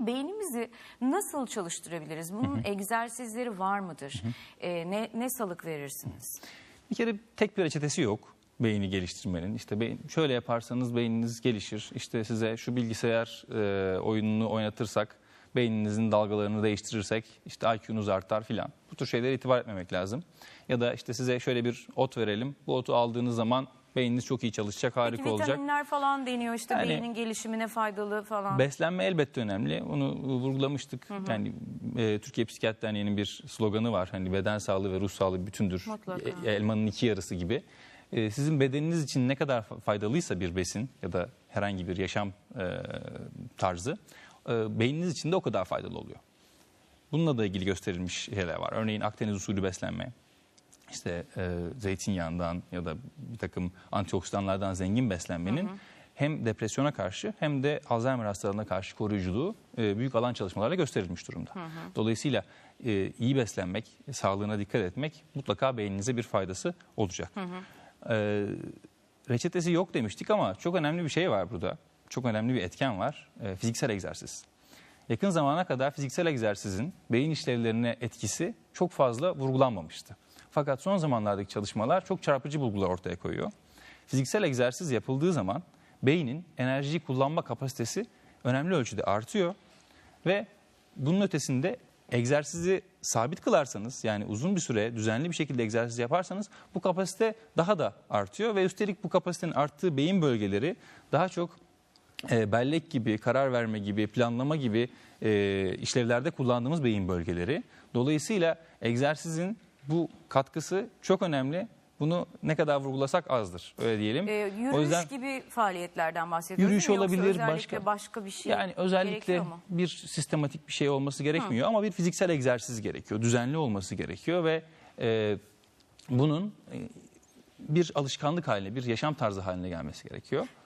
Beynimizi nasıl çalıştırabiliriz? Bunun egzersizleri var mıdır? Ee, ne, ne salık verirsiniz? Bir kere tek bir reçetesi yok beyni geliştirmenin. İşte beyin, şöyle yaparsanız beyniniz gelişir. İşte size şu bilgisayar e, oyununu oynatırsak, beyninizin dalgalarını değiştirirsek işte IQ'nuz artar filan. Bu tür şeylere itibar etmemek lazım. Ya da işte size şöyle bir ot verelim. Bu otu aldığınız zaman beyniniz çok iyi çalışacak, harika Peki olacak. vitaminler falan deniyor işte Yani- beynin gelişimine faydalı falan. Beslenme elbette önemli. Onu vurgulamıştık. Yani e, Türkiye Psikiyatri Derneği'nin bir sloganı var. Hani beden sağlığı ve ruh sağlığı bütündür. Mutlaka. E, elmanın iki yarısı gibi. E, sizin bedeniniz için ne kadar fa- faydalıysa bir besin ya da herhangi bir yaşam e, tarzı e, beyniniz için de o kadar faydalı oluyor. Bununla da ilgili gösterilmiş şeyler var. Örneğin Akdeniz usulü beslenme, işte e, zeytinyağından ya da bir takım antioksidanlardan zengin beslenmenin hem depresyona karşı hem de Alzheimer hastalarına karşı koruyuculuğu e, büyük alan çalışmalarla gösterilmiş durumda. Dolayısıyla e, iyi beslenmek, sağlığına dikkat etmek mutlaka beyninize bir faydası olacak. E, reçetesi yok demiştik ama çok önemli bir şey var burada. Çok önemli bir etken var. E, fiziksel egzersiz. Yakın zamana kadar fiziksel egzersizin beyin işlevlerine etkisi çok fazla vurgulanmamıştı. Fakat son zamanlardaki çalışmalar çok çarpıcı bulgular ortaya koyuyor. Fiziksel egzersiz yapıldığı zaman beynin enerjiyi kullanma kapasitesi önemli ölçüde artıyor ve bunun ötesinde egzersizi sabit kılarsanız yani uzun bir süre düzenli bir şekilde egzersiz yaparsanız bu kapasite daha da artıyor ve üstelik bu kapasitenin arttığı beyin bölgeleri daha çok e, bellek gibi, karar verme gibi, planlama gibi e, işlevlerde kullandığımız beyin bölgeleri. Dolayısıyla egzersizin bu katkısı çok önemli. Bunu ne kadar vurgulasak azdır. Öyle diyelim. Ee, yürüyüş o yüzden gibi faaliyetlerden bahsediyoruz. Yürüyüş olabilir, başka- başka bir şey yani özellikle bir sistematik bir şey olması gerekmiyor ama bir fiziksel egzersiz gerekiyor. Düzenli olması gerekiyor ve e, bunun e, bir alışkanlık haline, bir yaşam tarzı haline gelmesi gerekiyor.